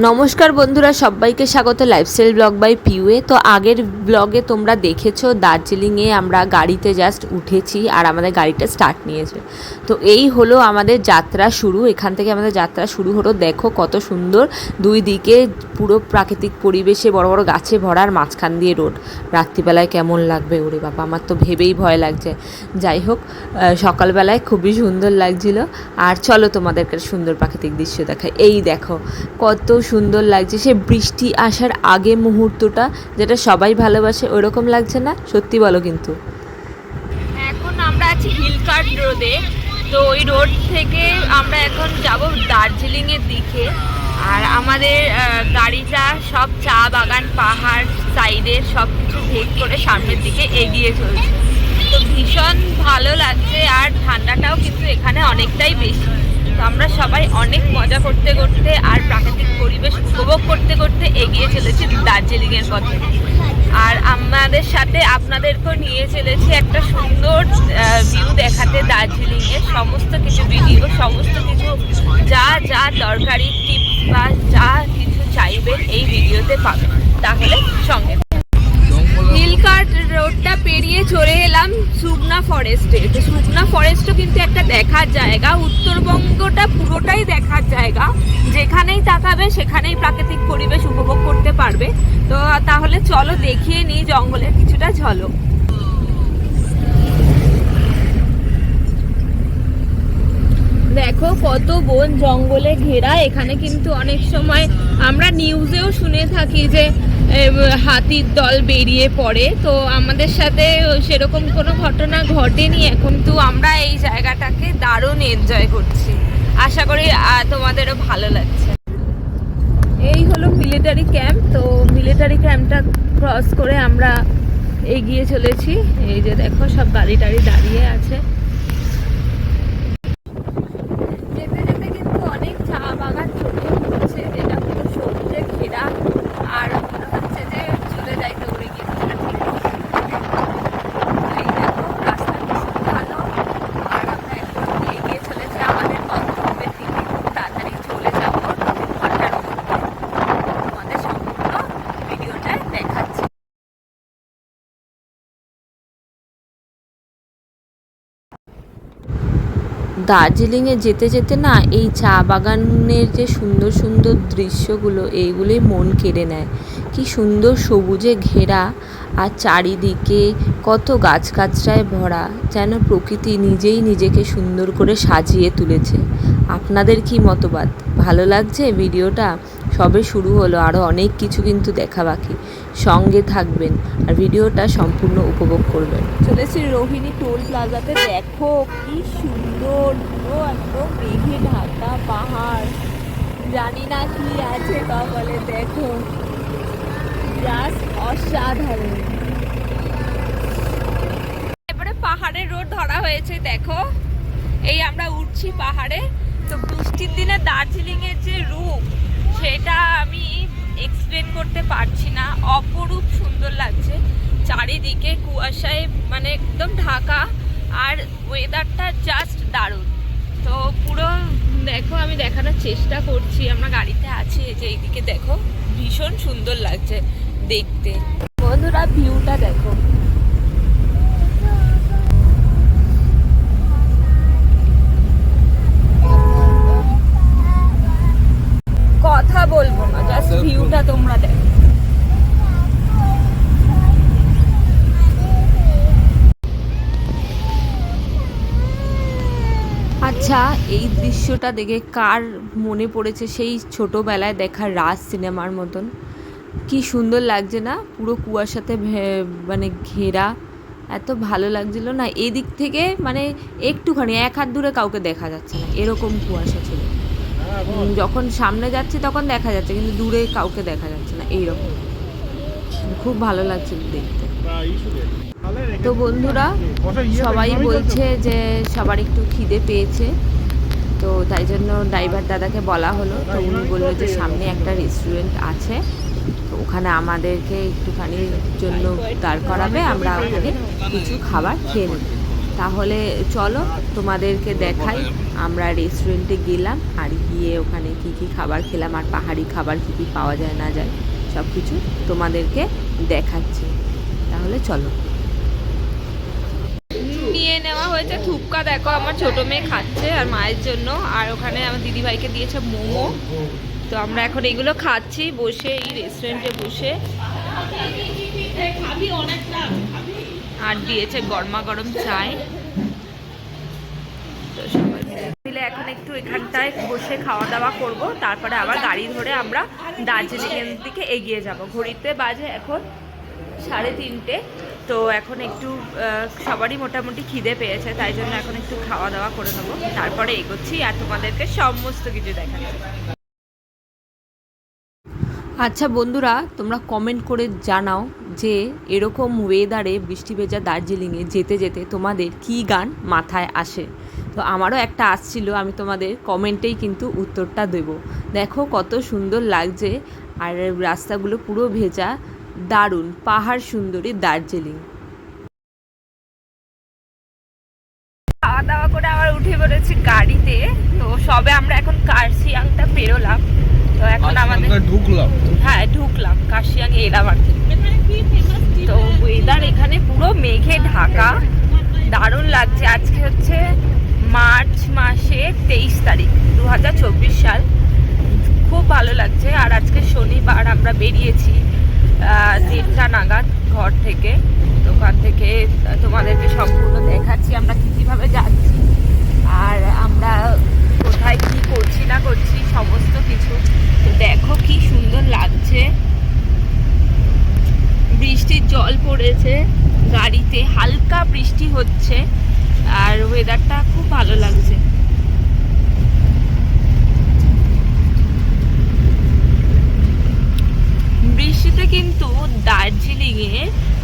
নমস্কার বন্ধুরা, সবাইকে স্বাগত লাইফস্টাইল ব্লগ বাই পিউএ তো আগের ব্লগে তোমরা দেখেছ, দার্জিলিংয়ে আমরা গাড়িতে জাস্ট উঠেছি আর আমাদের গাড়িটা স্টার্ট নিয়েছে। তো এই হলো আমাদের যাত্রা শুরু, এখান থেকে আমাদের যাত্রা শুরু হলো। দেখো কত সুন্দর, দুই দিকে পুরো প্রাকৃতিক পরিবেশে বড় বড় গাছে ভরার মাঝখান দিয়ে রোড। রাত্রিবেলায় কেমন লাগবে ওরে বাবা, আমার তো ভেবেই ভয় লাগছে। যাই হোক সকালবেলায় খুবই সুন্দর লাগছিল। আর চলো তোমাদেরকে সুন্দর প্রাকৃতিক দৃশ্য দেখাই। এই দেখো, কত সুন্দর লাগছে। সে বৃষ্টি আসার আগে মুহূর্তটা যেটা সবাই ভালোবাসে ওইরকম লাগছে না? সত্যি বলো কিন্তু। এখন আমরা আছি হিলকার্ট রোডে। তো ওই রোড থেকে আমরা এখন যাব দার্জিলিং এর দিকে। আর আমাদের গাড়িটা সব চা বাগান, পাহাড় সাইডে সব কিছু ভেদ করে সামনের দিকে এগিয়ে চলছে। তো ভীষণ ভালো লাগছে আর ঠান্ডাটাও কিন্তু এখানে অনেকটাই বেশি। তো আমরা সবাই অনেক মজা করতে করতে আর প্রাকৃতিক পরিবেশ উপভোগ করতে করতে এগিয়ে চলেছি দার্জিলিংয়ের পথে। আর আমাদের সাথে আপনাদেরকেও নিয়ে চলেছি একটা সুন্দর ভিউ দেখাতে দার্জিলিংয়ের সমস্ত কিছু ভিডিও সমস্ত কিছু যা যা দরকারি টিপস বা যা কিছু চাইবেন এই ভিডিওতে পাবেন। তাহলে সঙ্গে রোডটা পেরিয়ে চলে এলাম সুগনা ফরেস্টে তো সুগনা ফরেস্টও কিন্তু একটা দেখার জায়গা। উত্তরবঙ্গটা পুরোটাই দেখার জায়গা। যেখানেই তাকাবে, সেখানেই প্রাকৃতিক পরিবেশ উপভোগ করতে পারবে। তো তাহলে চলো দেখিয়ে নিই জঙ্গলের কিছুটা ঝলক। দেখো কত বন জঙ্গলে ঘেরা। এখানে কিন্তু অনেক সময় আমরা নিউজেও শুনে থাকি যে হাতির দল বেরিয়ে পড়ে। তো আমাদের সাথে সেরকম কোনো ঘটনা ঘটেনি। এখন তো আমরা এই জায়গাটাকে দারুণ এনজয় করছি। আশা করি তোমাদেরও ভালো লাগছে। এই হলো মিলিটারি ক্যাম্প তো মিলিটারি ক্যাম্পটা ক্রস করে আমরা এগিয়ে চলেছি। এই যে দেখো সব গাড়ি টাড়ি দাঁড়িয়ে আছে যেতে যেতে কিন্তু অনেক চা বাগান চোখে পড়ছে যেটা পুরো সবুজে ঘেরা আর মনে হচ্ছে যে চলে যাই দৌড়ে গিয়ে এই দেখো রাস্তা ভীষণ ভালো আর আমরা এখন এগিয়ে চলেছি আমাদের গন্তব্যের দিকে খুব তাড়াতাড়ি চলে যাব দু ঘণ্টার মধ্যে তোমাদের সম্পূর্ণ ভিডিওটা দেখাচ্ছি দার্জিলিংয়ে যেতে যেতে না এই চা বাগানের যে সুন্দর সুন্দর দৃশ্যগুলো, এইগুলোই মন কেড়ে নেয়। কি সুন্দর সবুজে ঘেরা আর চারিদিকে কত গাছগাছড়ায় ভরা, যেন প্রকৃতি নিজেই নিজেকে সুন্দর করে সাজিয়ে তুলেছে। আপনাদের কি মতবাদ? ভালো লাগছে ভিডিওটা? সবে শুরু হলো আরও অনেক কিছু কিন্তু দেখা বাকি। সঙ্গে থাকবেন আর ভিডিওটা সম্পূর্ণ উপভোগ করবেন। চলেছি রোহিণী টোল প্লাজাতে। দেখো কি সুন্দর, পুরো একদম মেঘে ঢাকা পাহাড়। জানি না কি আছে কপালে দেখো। জাস্ট অসাধারণ। এবারে পাহাড়ের রোড ধরা হয়েছে, দেখো। এই আমরা উঠছি পাহাড়ে। তো বৃষ্টির দিনে দার্জিলিং এর যে রূপ সেটা আমি এক্সপ্লেন করতে পারছি না। অপরূপ সুন্দর লাগছে। চারিদিকে কুয়াশায় মানে একদম ঢাকা আর ওয়েদারটা জাস্ট দারুণ। তো পুরো, দেখো, আমি দেখানোর চেষ্টা করছি। আমরা গাড়িতে আছি যে এইদিকে দেখো, ভীষণ সুন্দর লাগছে দেখতে। বন্ধুরা ভিউটা দেখো। কথা বলব না জাস্ট ভিউটা তোমরা দেখো। আচ্ছা এই দৃশ্যটা দেখে কার মনে পড়েছে সেই ছোটোবেলায় দেখা রাজ সিনেমার মতন? কি সুন্দর লাগছে না? পুরো কুয়াশাতে ভে- মানে ঘেরা এত ভালো লাগছিল না? এদিক থেকে মানে একটুখানি এক হাত দূরে কাউকে দেখা যাচ্ছে না এরকম কুয়াশা ছিল। যখন সামনে যাচ্ছি তখন দেখা যাচ্ছে, কিন্তু দূরে কাউকে দেখা যাচ্ছে না, এইরকম। খুব ভালো লাগছিল দেখতে। তো বন্ধুরা, সবাই বলছে যে সবার একটু খিদে পেয়েছে, তো তাই জন্য ড্রাইভার দাদাকে বলা হলো। তো উনি বলল যে সামনে একটা রেস্টুরেন্ট আছে, তো ওখানে আমাদেরকে একটুখানির জন্য দাঁড় করাবে, আমরা ওখানে কিছু খাবার খেয়ে নেব। তাহলে চলো তোমাদেরকে দেখাই। আমরা রেস্টুরেন্টে গেলাম আর গিয়ে ওখানে কি কি খাবার খেলাম আর পাহাড়ি খাবার কি কি পাওয়া যায় না যায় সব কিছু তোমাদেরকে দেখাচ্ছি। তাহলে চলো। নিয়ে নেওয়া হয়েছে থুপকা দেখো আমার ছোট মেয়ে খাচ্ছে আর মায়ের জন্য। আর ওখানে আমার দিদিভাইকে দিয়েছে মোমো। তো আমরা এখন এগুলো খাচ্ছি বসে এই রেস্টুরেন্টে বসে। আর দিয়েছে, গরমা গরম মিলে- মিলে এখন একটু এখানটায় বসে খাওয়া দাওয়া করব, তারপরে আবার গাড়ি ধরে আমরা দার্জিলিংয়ের দিকে এগিয়ে যাব। ঘড়িতে বাজে এখন সাড়ে তিনটে, তো এখন একটু সবারই মোটামুটি খিদে পেয়েছে, তাই জন্য এখন একটু খাওয়া দাওয়া করে নেব। তারপরে এগোচ্ছি আর তোমাদেরকে সমস্ত কিছু দেখাচ্ছি। আচ্ছা বন্ধুরা, তোমরা কমেন্ট করে জানাও যে এরকম ওয়েদারে বৃষ্টি ভেজা দার্জিলিংয়ে যেতে যেতে তোমাদের কি গান মাথায় আসে? তো আমারও একটা আসছিল আমি তোমাদের কমেন্টেই কিন্তু উত্তরটা দেব। দেখো কত সুন্দর লাগছে আর রাস্তাগুলো পুরো ভেজা দারুণ পাহাড় সুন্দরী দার্জিলিং। খাওয়া দাওয়া করে আবার উঠে পড়েছি গাড়িতে তো সবে আমরা এখন কার্শিয়াংটা পেরোলাম। তো এখন আমাদের ঢুকলাম। হ্যাঁ ঢুকলাম কাশিয়াং এলাম আর কি। তো ওয়েদার এখানে পুরো মেঘে ঢাকা। দারুণ লাগছে। আজকে হচ্ছে মার্চ মাসের তেইশ তারিখ দু হাজার চব্বিশ সাল। খুব ভালো লাগছে। আর আজকে শনিবার আমরা বেরিয়েছি দেড়টা নাগাদ ঘর থেকে। দোকান থেকে, তোমাদেরকে সম্পূর্ণ দেখাচ্ছি আমরা কী কীভাবে যাচ্ছি। আর আমরা কোথায় কি করছি না করছি, সমস্ত কিছু। তো দেখো কি সুন্দর লাগছে। বৃষ্টির জল পড়েছে, গাড়িতে হালকা বৃষ্টি হচ্ছে, আর ওয়েদারটা খুব ভালো লাগছে। বৃষ্টিতে কিন্তু দার্জিলিংয়ে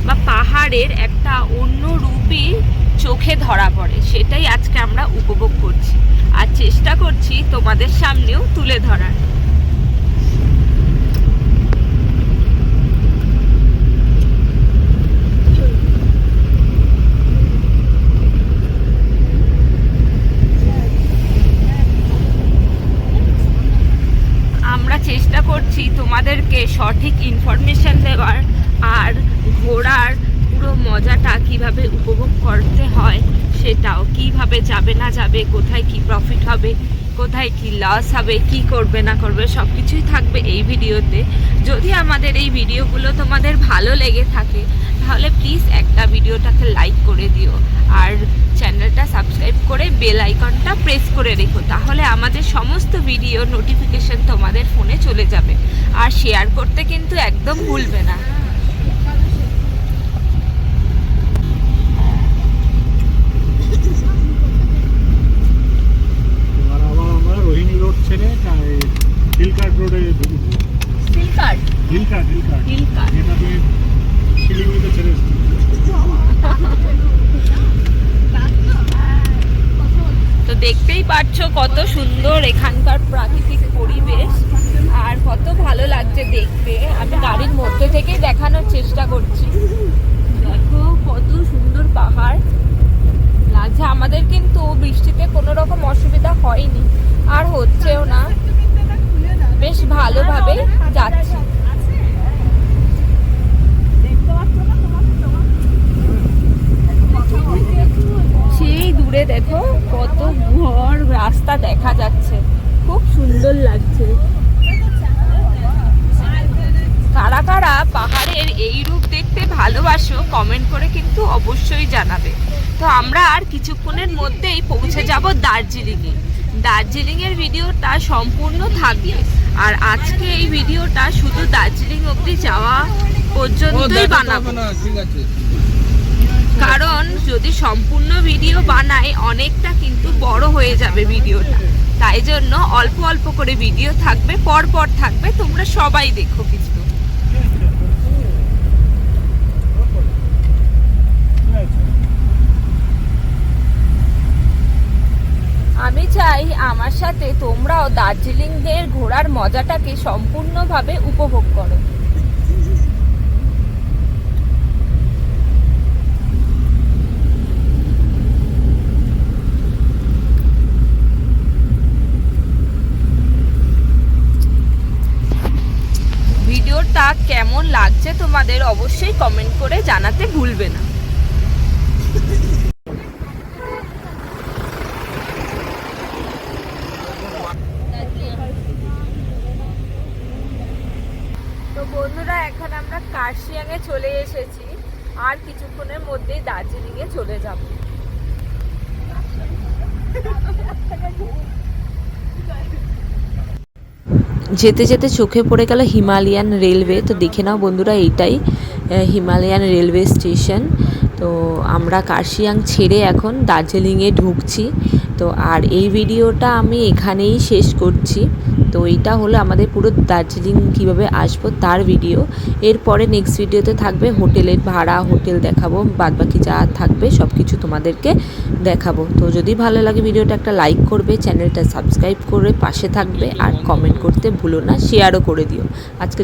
বা পাহাড়ের একটা অন্য রূপই চোখে ধরা পড়ে, সেটাই আজকে আমরা উপভোগ করছি। আর চেষ্টা করছি তোমাদের সামনেও তুলে ধরার আমরা চেষ্টা করছি তোমাদেরকে সঠিক ইনফরমেশন দেওয়ার আর ঘোরার পুরো মজাটা কীভাবে উপভোগ করতে হয় সেটাও, কীভাবে যাবে না যাবে, কোথায় কি প্রফিট হবে কোথায় কি লস হবে, কি করবে, না করবে সব কিছুই থাকবে এই ভিডিওতে। যদি আমাদের এই ভিডিওগুলো তোমাদের ভালো লেগে থাকে, তাহলে প্লিজ একটা ভিডিওটাকে লাইক করে দিও। আর চ্যানেলটা সাবস্ক্রাইব করে বেল আইকনটা প্রেস করে রেখো, তাহলে আমাদের সমস্ত ভিডিও নোটিফিকেশন তোমাদের ফোনে চলে যাবে। আর শেয়ার করতে কিন্তু একদম ভুলবে না এবার আবার আমরা রোহিণী রোড ছেড়ে হিলকার্ট রোডে ঢুকবো সিলকার্ড হিলকার্ট হিলকার্ট হিলকার্ট যেটা দিয়ে শিলিগুড়িতে ছেড়ে তো দেখতেই পাচ্ছ কত সুন্দর এখানকার প্রাকৃতিক পরিবেশ আর কত ভালো লাগছে দেখতে। আমি গাড়ির মধ্যে থেকেই দেখানোর চেষ্টা করছি। দেখো কত সুন্দর পাহাড়। বৃষ্টিতে কোনো রকম অসুবিধা হয়নি। আর হচ্ছেও না। বেশ ভালোভাবে যাচ্ছি। সেই দূরে দেখো কত ঘর রাস্তা দেখা যাচ্ছে। খুব সুন্দর লাগছে। কারা কারা পাহাড়ের এই রূপ দেখতে ভালোবাসো কমেন্ট করে কিন্তু অবশ্যই জানাবে। তো আমরা আর কিছুক্ষণের মধ্যেই পৌঁছে যাব দার্জিলিংয়ে। দার্জিলিংয়ের ভিডিওটা সম্পূর্ণ থাকবে। আর আজকে এই ভিডিওটা শুধু দার্জিলিং অবধি যাওয়া পর্যন্তই বানাবো। কারণ যদি সম্পূর্ণ ভিডিও বানাই অনেকটা কিন্তু বড় হয়ে যাবে ভিডিওটা। তাই জন্য অল্প অল্প করে ভিডিও থাকবে পর পর থাকবে তোমরা সবাই দেখো কিছু। আমি চাই আমার সাথে তোমরাও দার্জিলিং এর ঘোরার মজাটাকে সম্পূর্ণভাবে উপভোগ করো। ভিডিওটা কেমন লাগছে তোমাদের অবশ্যই কমেন্ট করে জানাতে ভুলবে না। এ চলে এসেছি আর কিছুক্ষণের মধ্যেই দার্জিলিংয়ে চলে যাব। যেতে যেতে চোখে পড়ে গেল হিমালয়ান রেলওয়ে। তো দেখে নাও বন্ধুরা, এইটাই হিমালয়ান রেলওয়ে স্টেশন। তো আমরা কার্শিয়াং ছেড়ে এখন দার্জিলিংয়ে ঢুকছি। তো আর এই ভিডিওটা আমি এখানেই শেষ করছি। তো এইটা হলো আমাদের পুরো দার্জিলিং কীভাবে আসব তার ভিডিও। এরপরে নেক্সট ভিডিওতে থাকবে হোটেলের ভাড়া, হোটেল দেখাবো, বাদবাকি যা থাকবে সব কিছু তোমাদেরকে দেখাবো। তো যদি ভালো লাগে ভিডিওটা একটা লাইক করবে চ্যানেলটা সাবস্ক্রাইব করে পাশে থাকবে আর কমেন্ট করতে ভুলো না শেয়ারও করে দিও। আজকে